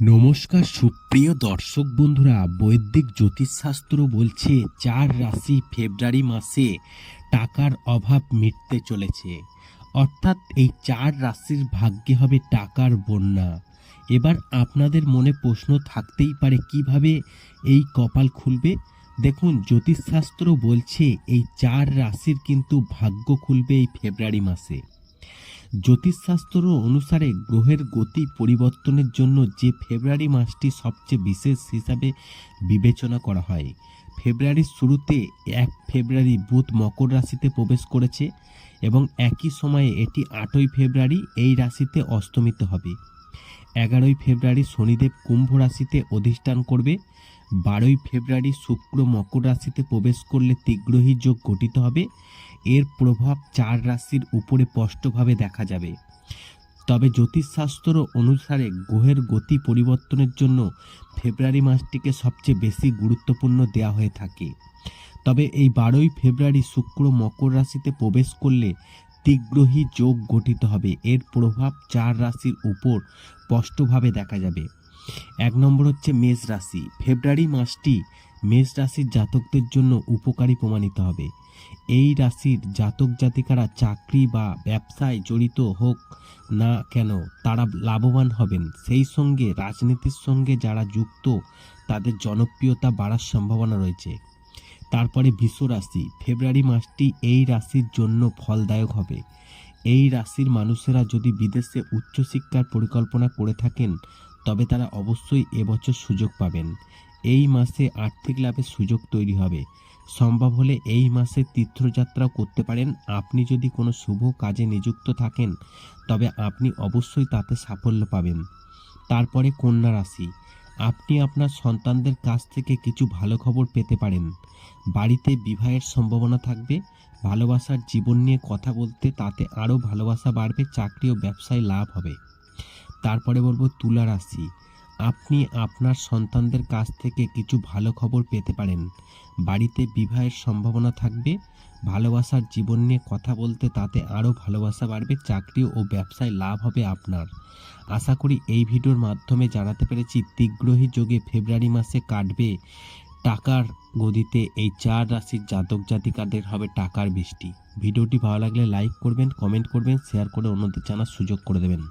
নমস্কার, সুপ্রিয় দর্শক বন্ধুরা, বৈদিক জ্যোতিষশাস্ত্র বলছে চার রাশি ফেব্রুয়ারি মাসে টাকার অভাব মিটতে চলেছে। অর্থাৎ এই চার রাশির ভাগ্যে হবে টাকার বন্যা। এবার আপনাদের মনে প্রশ্ন থাকতেই পারে, কীভাবে এই কপাল খুলবে? দেখুন, জ্যোতিষশাস্ত্র বলছে এই চার রাশির কিন্তু ভাগ্য খুলবে এই ফেব্রুয়ারি মাসে। জ্যোতিষশাস্ত্র অনুসারে গ্রহের গতি পরিবর্তনের জন্য যে ফেব্রুয়ারি মাসটি সবচেয়ে বিশেষ হিসাবে বিবেচনা করা হয়। ফেব্রুয়ারির শুরুতে এক ফেব্রুয়ারি বুধ মকর রাশিতে প্রবেশ করেছে এবং একই সময়ে এটি আটই ফেব্রুয়ারি এই রাশিতে অস্তমিত হবে। এগারোই ফেব্রুয়ারি শনিদেব কুম্ভ রাশিতে অধিষ্ঠান করবে। বারোই ফেব্রুয়ারি শুক্র মকর রাশিতে প্রবেশ করলে তিগ্রহী যোগ গঠিত হবে। এর প্রভাব চার রাশির উপরে স্পষ্টভাবে দেখা যাবে। তবে জ্যোতিষশাস্ত্র অনুসারে গ্রহের গতি পরিবর্তনের জন্য ফেব্রুয়ারি মাসটিকে সবচেয়ে বেশি গুরুত্বপূর্ণ দেওয়া হয়ে থাকে। তবে এই বারোই ফেব্রুয়ারি শুক্র মকর রাশিতে প্রবেশ করলে তিগ্রহী যোগ গঠিত হবে। এর প্রভাব চার রাশির উপর স্পষ্টভাবে দেখা যাবে। এক নম্বর হচ্ছে মেষ রাশি। ফেব্রুয়ারি মাসটি মেষ রাশির জাতকদের জন্য উপকারী প্রমাণিত হবে। এই রাশির জাতক জাতিকারা চাকরি বা ব্যবসায় জড়িত হোক না কেন, তারা লাভবান হবেন। সেই সঙ্গে রাজনীতির সঙ্গে যারা যুক্ত, তাদের জনপ্রিয়তা বাড়ার সম্ভাবনা রয়েছে। তারপরে বিশ্ব রাশি। ফেব্রুয়ারি মাসটি এই রাশির জন্য ফলদায়ক হবে। এই রাশির মানুষেরা যদি বিদেশে উচ্চশিক্ষার পরিকল্পনা করে থাকেন, তবে তারা অবশ্যই এবছর সুযোগ পাবেন। এই মাসে আর্থিক লাভের সুযোগ তৈরি হবে। সম্ভব হলে এই মাসে তীর্থযাত্রা করতে পারেন। আপনি যদি কোনো শুভ কাজে নিযুক্ত থাকেন, তবে আপনি অবশ্যই তাতে সাফল্য পাবেন। তারপরে কন্যা রাশি। আপনি আপনার সন্তানদের কাছ থেকে কিছু ভালো খবর পেতে পারেন। বাড়িতে বিবাহের সম্ভাবনা থাকবে। ভালোবাসার জীবন নিয়ে কথা বলতে তাতে আরও ভালোবাসা বাড়বে, চাকরি ও ব্যবসায় লাভ হবে। তারপরে বলব তুলা রাশি। আপনি আপনার সন্তানদের কাছ থেকে কিছু ভালো খবর পেতে পারেন। বাড়িতে বিবাহের সম্ভাবনা থাকবে। ভালোবাসার জীবন নিয়ে কথা বলতে তাতে আরও ভালোবাসা বাড়বে, চাকরি ও ব্যবসায় লাভ হবে আপনার। আশা করি এই ভিডিওর মাধ্যমে জানাতে পেরেছি, তিগ্রহী যোগে ফেব্রুয়ারি মাসে কাটবে টাকার গদিতে এই চার রাশির জাতক জাতিকাদের হবে টাকার বৃষ্টি। ভিডিওটি ভালো লাগলে লাইক করবেন, কমেন্ট করবেন, শেয়ার করে অন্যদের জানার সুযোগ করে দেবেন।